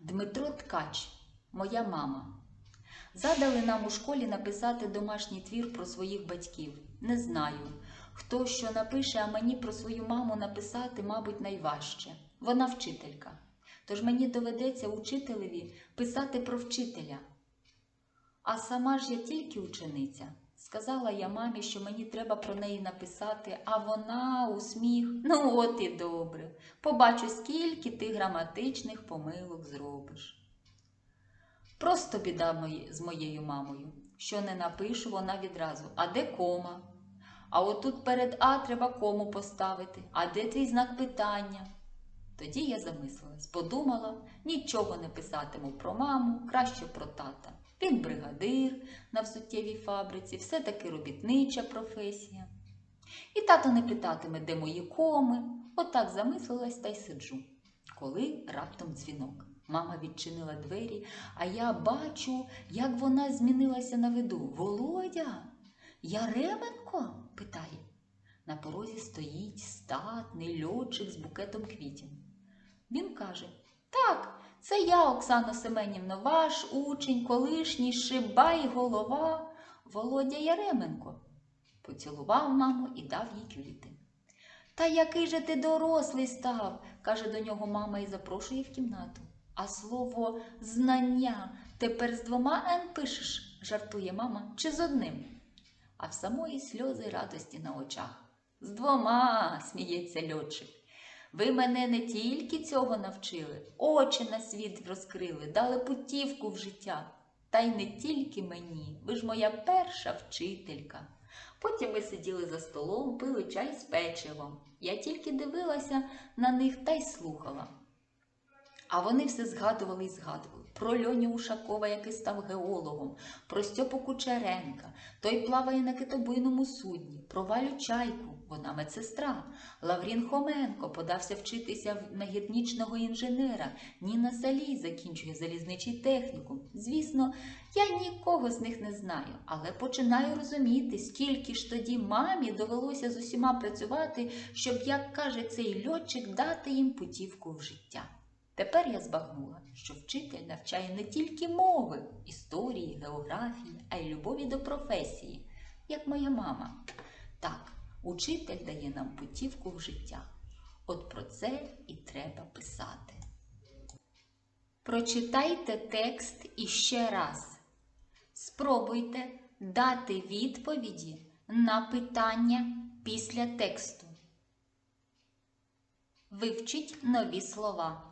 Дмитро Ткач, моя мама. Задали нам у школі написати домашній твір про своїх батьків. Не знаю, хто що напише, а мені про свою маму написати, мабуть, найважче. Вона вчителька. Тож мені доведеться учителеві писати про вчителя. А сама ж я тільки учениця. Сказала я мамі, що мені треба про неї написати, а вона у сміх. Ну, от і добре. Побачу, скільки ти граматичних помилок зробиш. Просто біда з моєю мамою. Що не напишу, вона відразу. А де кома? А отут перед А треба кому поставити. А де твій знак питання? Тоді я замислилась, подумала, нічого не писатиму про маму, краще про тата. Він бригадир на взуттєвій фабриці, все-таки робітнича професія. І тато не питатиме, де мої коми. Отак замислилась та й сиджу. Коли раптом дзвінок. Мама відчинила двері, а я бачу, як вона змінилася на виду. Володя, Яременко? питає. На порозі стоїть статний льотчик з букетом квітів. Він каже: Так, це я, Оксана Семенівна, ваш учень, колишній шибай голова Володя Яременко. Поцілував маму і дав їй квіти. Та який же ти дорослий став, каже до нього мама і запрошує в кімнату. А слово знання тепер з двома Н пишеш, жартує мама, чи з одним? А в самої сльози радості на очах. З двома, сміється льотчик. Ви мене не тільки цього навчили, очі на світ розкрили, дали путівку в життя. Та й не тільки мені, ви ж моя перша вчителька. Потім ми сиділи за столом, пили чай з печивом. Я тільки дивилася на них та й слухала. А вони все згадували і згадували про Льоню Ушакова, який став геологом, про Стьопу Кучеренка, той плаває на китобойному судні, про Валю Чайку, вона медсестра, Лаврін Хоменко подався вчитися на гірнічного інженера, Ніна Салій закінчує залізничий технікум. Звісно, я нікого з них не знаю, але починаю розуміти, скільки ж тоді мамі довелося з усіма працювати, щоб, як каже цей льотчик, дати їм путівку в життя. Тепер я збагнула, що вчитель навчає не тільки мови, історії, географії, а й любові до професії, як моя мама. Так, учитель дає нам путівку в життя. От про це і треба писати. Прочитайте текст іще раз. Спробуйте дати відповіді на питання після тексту. Вивчіть нові слова.